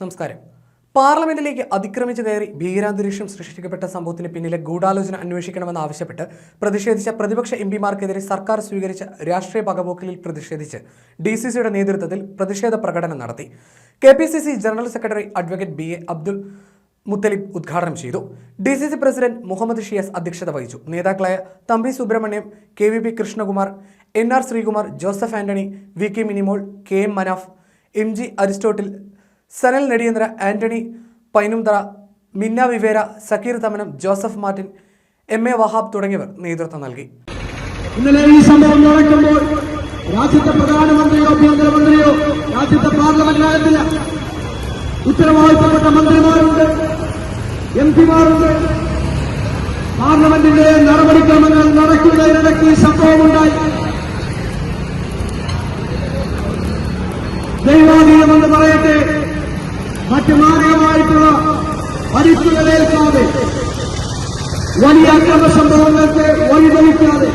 നമസ്കാരം. പാർലമെന്റിലേക്ക് അതിക്രമിച്ചു കയറി ഭീകരാന്തരീക്ഷം സൃഷ്ടിക്കപ്പെട്ട സംഭവത്തിന് പിന്നിലെ ഗൂഢാലോചന അന്വേഷിക്കണമെന്നാവശ്യപ്പെട്ട് പ്രതിഷേധിച്ച പ്രതിപക്ഷ എം പിമാർക്കെതിരെ സർക്കാർ സ്വീകരിച്ച രാഷ്ട്രീയ പകപോക്കലിൽ പ്രതിഷേധിച്ച് ഡി സി സിയുടെ നേതൃത്വത്തിൽ പ്രതിഷേധ പ്രകടനം നടത്തി. K P C C general secretary advocate B A Abdul Muthalib ഉദ്ഘാടനം ചെയ്തു. D C C president Muhammad Shiyas അധ്യക്ഷത വഹിച്ചു. നേതാക്കളായ Thampi Subrahmanyam K V P Krishnakumar N R Sreekumar Joseph Antony V K Minimol K M Manaf M G Aristotle Sanal Nediyandra Antony Painumthara Minna Vivera Sakeer Thamanam Joseph Martin M A Wahab തുടങ്ങിയവർ നേതൃത്വം നൽകി. ഇന്നലെ ഈ സംഭവം നടക്കുമ്പോൾ രാജ്യത്തെ പ്രധാനമന്ത്രിയോ കേന്ദ്രമന്ത്രിയോ രാജ്യത്തെ parliament അംഗത്തില്ല ഉത്തരവാദിത്തപ്പെട്ട മന്ത്രിമാരുണ്ട് എം പിമാരുണ്ട്. പാർലമെന്റിന്റെ നടപടിക്രമങ്ങൾ നടക്കുന്നതിനിടയ്ക്ക് ഈ സംഭവമുണ്ടായി മറ്റു മാരകമായിട്ടുള്ള പരിക്കുകളേൽക്കാതെ വലിയ അക്രമ സംഭവങ്ങൾക്ക് വഴിതെളിക്കാതെ